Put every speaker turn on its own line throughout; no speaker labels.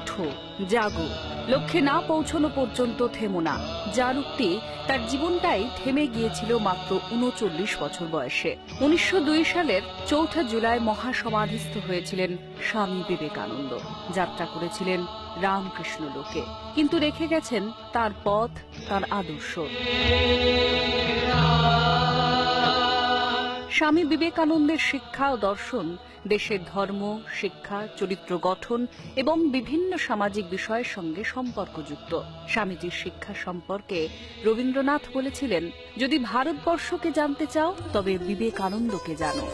ওঠো জাগো। লক্ষ্যে না পৌঁছনো পর্যন্ত থেমো না। যার উক্তি তার জীবনটাই থেমে গিয়েছিল মাত্র উনচল্লিশ বছর বয়সে। উনিশশো দুই সালের চৌঠা জুলাই মহাসমাধিস্থ হয়েছিলেন স্বামী বিবেকানন্দ। যাত্রা করেছিলেন রামকৃষ্ণ লোকে। কিন্তু রেখে গেছেন তার পথ, তার আদর্শ। স্বামী বিবেকানন্দের শিক্ষা ও দর্শন, দেশের ধর্ম, শিক্ষা, চরিত্র গঠন এবং বিভিন্ন সামাজিক বিষয়ের সঙ্গে সম্পর্কযুক্ত। স্বামীজির শিক্ষা সম্পর্কে রবীন্দ্রনাথ বলেছিলেন, যদি ভারতবর্ষকে জানতে চাও, তবে বিবেকানন্দকে জানো।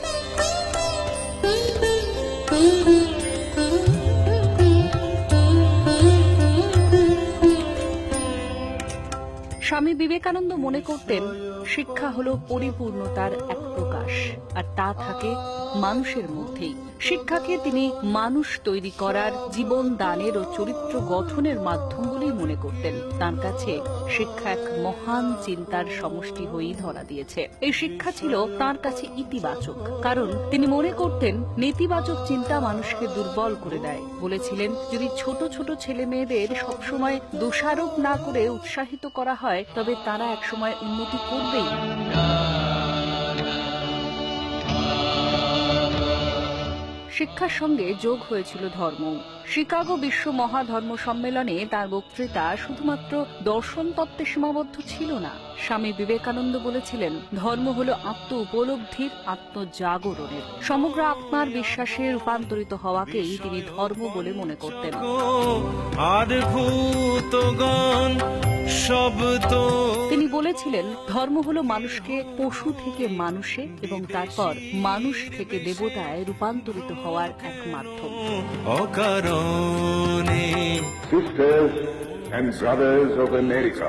স্বামী বিবেকানন্দ মনে করতেন, শিক্ষা হলো পরিপূর্ণতার এক প্রকাশ, আর তা থাকে মানুষের মধ্যেই। শিক্ষাকে তিনি মানুষ তৈরি করার, জীবন দানের ও চরিত্র গঠনের মাধ্যম বলেই মনে করতেন। তার কাছে শিক্ষা এক মহান চিন্তার সমষ্টি হয়েই ধরা দিয়েছে। এই শিক্ষা ছিল তার কাছে ইতিবাচক, কারণ তিনি মনে করতেন, নেতিবাচক চিন্তা মানুষকে দুর্বল করে দেয়। বলেছিলেন, যদি ছোট ছোট ছেলে মেয়েদের সবসময় দোষারোপ না করে উৎসাহিত করা হয় তবে তারা একসময় উন্নতি করবেই। শিক্ষার সঙ্গে যোগ হয়েছিল ধর্ম। শিকাগো বিশ্ব মহাধর্ম সম্মেলনে তার বক্তৃতা শুধুমাত্র দর্শন তত্ত্বে সীমাবদ্ধ ছিল না। স্বামী বিবেকানন্দ বলেছিলেন, ধর্ম হলো আত্ম উপলব্ধির আত্মজাগরণের। সমগ্র আত্মার বিশ্বাসে রূপান্তরিত হওয়াকেই তিনি ধর্ম বলে মনে করতেন। তিনি বলেছিলেন ধর্ম হলো মানুষকে পশু থেকে মানুষে এবং তারপর মানুষ থেকে দেবতায় রূপান্তরিত হওয়ার এক মাধ্যম
অকারণে
Sisters and brothers of America,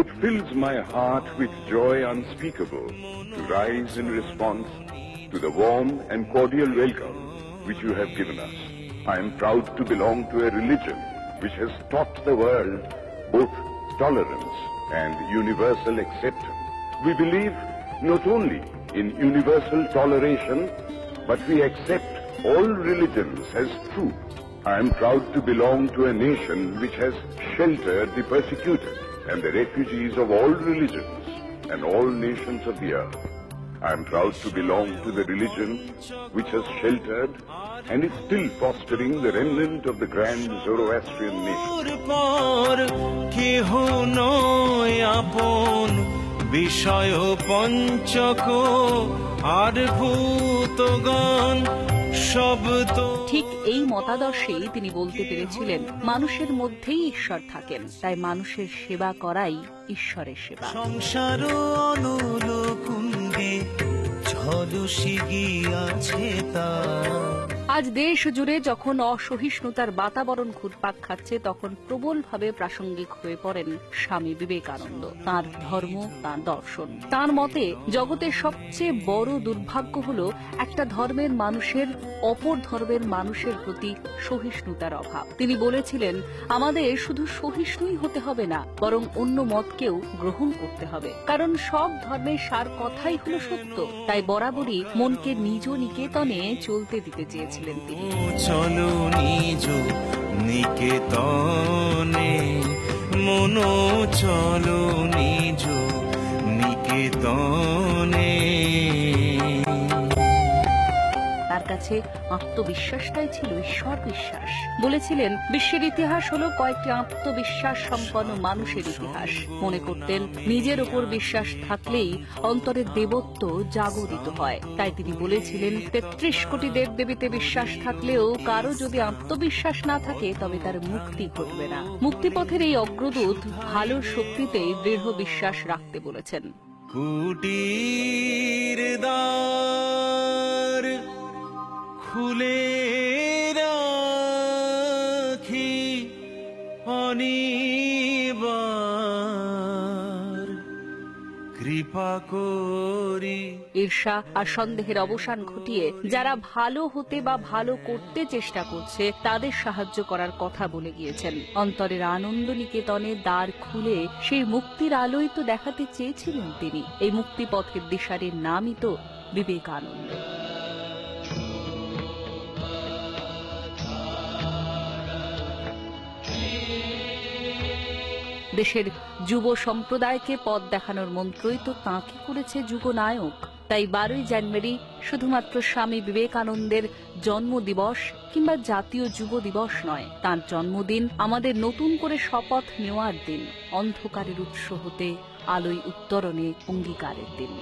it fills my heart with joy unspeakable to rise in response to the warm and cordial welcome which you have given us. I am proud to belong to a religion which has taught the world both tolerance and universal acceptance. We believe not only in universal toleration, but we accept all religions as true. I am proud to belong to a nation which has sheltered the persecuted and the refugees of all religions and all nations of the earth. I am proud to belong to the religion which has sheltered and is still fostering the remnant of the grand Zoroastrian nation.
পর কেহ নয় বিষয় পঞ্চক আর ভূতগণ শব্দ
ঠিক এই মতাদর্শেই তিনি বলতে পেরেছিলেন মানুষের মধ্যেই ঈশ্বর থাকেন তাই মানুষের সেবা করাই ঈশ্বরের সেবা।
সংসার অনুলকুঙ্গে ঝলসি গিয়াছে তা
আজ দেশ জুড়ে যখন অসহিষ্ণুতার বাতাবরণ ঘুরপাক খাচ্ছে, তখন প্রবলভাবে প্রাসঙ্গিক হয়ে পড়েন স্বামী বিবেকানন্দ। তার ধর্ম, তার দর্শন। তার মতে, জগতের সবচেয়ে বড় দুর্ভাগ্য হল একটা ধর্মের মানুষের, অপর ধর্মের মানুষের প্রতি সহিষ্ণুতার অভাব। তিনি বলেছিলেন, আমাদের শুধু সহিষ্ণুই হতে হবে না, বরং অন্য মতকেও গ্রহণ করতে হবে। কারণ সব ধর্মের সার কথাই হলো সত্য। তাই বরাবরই মনকে নিজ নিকেতনে চলতে দিতে চেয়েছিলেন তিনি।
মনো চলো নিজ নিকেতনে।
কাছে আত্মবিশ্বাসটাই ছিল ঈশ্বর বিশ্বাস। বলেছিলেন, বিশ্বের ইতিহাস হলো কয়েকটি আত্মবিশ্বাস সম্পন্ন মানুষের ইতিহাস। মনে করতেন, নিজের ওপর বিশ্বাস থাকলেই অন্তরের দেবত্ব জাগরিত হয়। তাই তিনি বলেছিলেন, তেত্রিশ কোটি দেব দেবীতে বিশ্বাস থাকলেও কারও যদি আত্মবিশ্বাস না থাকে, তবে তার মুক্তি ঘটবে না। মুক্তিপথের এই অগ্রদূত ভালো শক্তিতেই দৃঢ় বিশ্বাস রাখতে বলেছেন।
কুটির দ্বার খুলে রাখি অনিবার। কৃপা করি।
ঈর্ষা আর সন্দেহের অবসান ঘটিয়ে যারা ভালো হতে বা ভালো করতে চেষ্টা করছে, তাদের সাহায্য করার কথা বলে গিয়েছেন। অন্তরের আনন্দ নিকেতনে দ্বার খুলে সেই মুক্তির আলোই তো দেখাতে চেয়েছিলেন তিনি। এই মুক্তিপথের দিশারির নামই তো বিবেকানন্দ। দেশের যুব সম্প্রদায়কে পথ দেখানোর মন্ত্রই তো তাঁকে করেছে যুগনায়ক তাই বারোই জানুয়ারি শুধুমাত্র স্বামী বিবেকানন্দের জন্মদিবস কিংবা জাতীয় যুব দিবস নয়, তার জন্মদিন আমাদের নতুন করে শপথ নেওয়ার দিন, অন্ধকারের উৎস হতে আলোয় উত্তরণে অঙ্গীকারের দিন।